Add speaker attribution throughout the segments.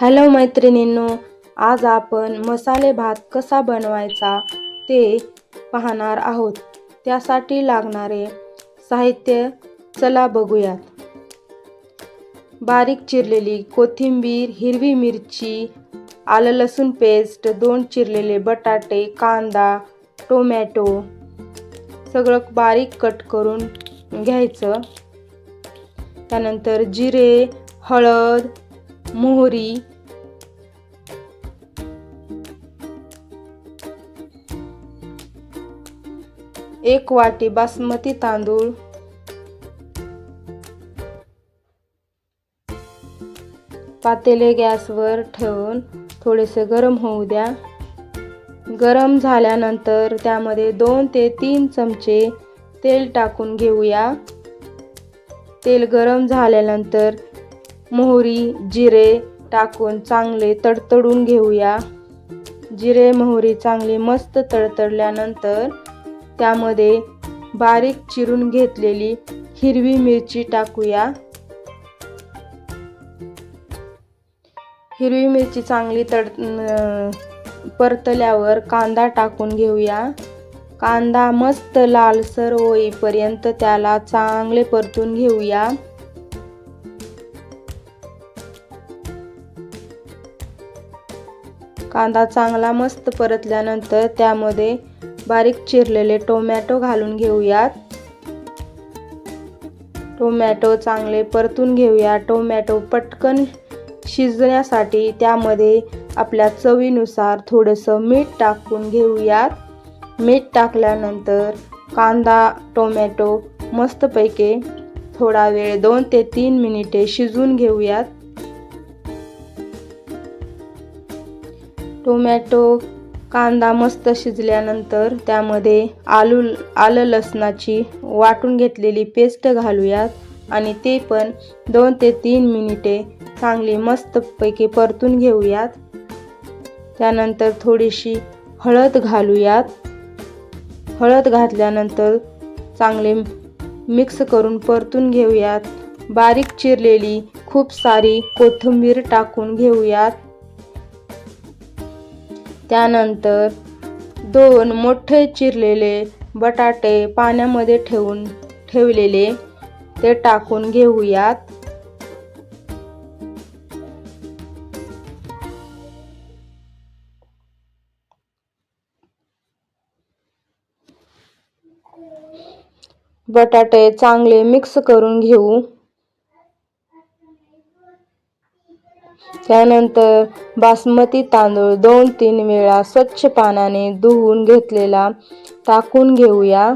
Speaker 1: Hello मैत्रिणींनो आज आपण मसाले भात कसा बनवायचा ते पाहणार आहोत. त्यासाठी लागणारे साहित्य चला बघूयात. बारीक चिरलेली कोथिंबीर हिरवी मिरची आलं लसूण पेस्ट दोन चिरलेले बटाटे कांदा टोमॅटो सगळं बारीक कट करून घ्यायचं. त्यानंतर जिरे हळद मोहरी एक वाटी बासमती तांदूळ. पातेले गॅसवर ठेवून थोडेसे गरम होऊ द्या. गरम झाल्यानंतर त्यामध्ये दोन ते तीन चमचे तेल टाकून घेऊया. तेल गरम झाल्यानंतर मोहरी जिरे टाकून चांगले तडतडून घेऊया. जिरे मोहरी चांगली मस्त तडतडल्यानंतर त्यामध्ये बारीक चिरून घेतलेली हिरवी मिरची टाकूया. हिरवी मिरची चांगली तड परतल्यावर कांदा टाकून घेऊया. कांदा मस्त लालसर होईपर्यंत त्याला चांगले परतून घेऊया. कांदा चांगला मस्त परतल्यानंतर त्यामध्ये बारीक चिरलेले टोमॅटो घालून घेऊयात. टोमॅटो चांगले परतून घेऊया. टोमॅटो पटकन शिजण्यासाठी त्यामध्ये आपल्या चवीनुसार थोडंसं मीठ टाकून घेऊयात. मीठ टाकल्यानंतर कांदा टोमॅटो मस्तपैकी थोडा वेळ दोन ते तीन मिनिटे शिजून घेऊयात. टोमॅटो कांदा मस्त शिजल्यानंतर त्यामध्ये आलू आलं लसणाची वाटून घेतलेली पेस्ट घालूयात. आणि ते पण दोन ते तीन मिनिटे चांगली मस्तपैकी परतून घेऊयात. त्यानंतर थोडीशी हळद घालूयात. हळद घातल्यानंतर चांगले मिक्स करून परतून घेऊयात. बारीक चिरलेली खूप सारी कोथिंबीर टाकून घेऊयात. त्यानंतर दोन मोठे चिरलेले बटाटे पाण्यामध्ये ठेवून ठेवलेले ते टाकून घेऊयात. बटाटे चांगले मिक्स करून घेऊ. त्यानंतर बासमती तांदूळ दोन तीन वेळा स्वच्छ पाण्याने धुवून घेतलेला टाकून घेऊया.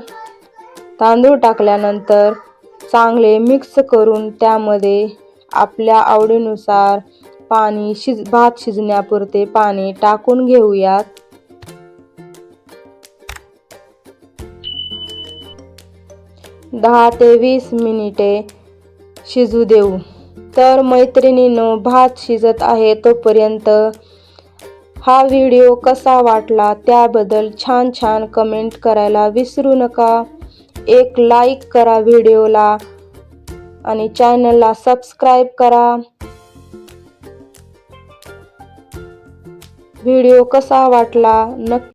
Speaker 1: तांदूळ टाकल्यानंतर चांगले मिक्स करून त्यामध्ये आपल्या आवडीनुसार पाणी शिज भात शिजण्यापुरते पाणी टाकून घेऊयात. दहा ते वीस मिनिटे शिजू देऊ. तर मैत्रिणीनं भात शिजत आहे तोपर्यंत. हा व्हिडिओ कसा वाटला त्याबद्दल छान छान कमेंट करायला विसरू नका. एक लाईक करा व्हिडिओला आणि चॅनलला सबस्क्राईब करा. व्हिडिओ कसा वाटला नक्की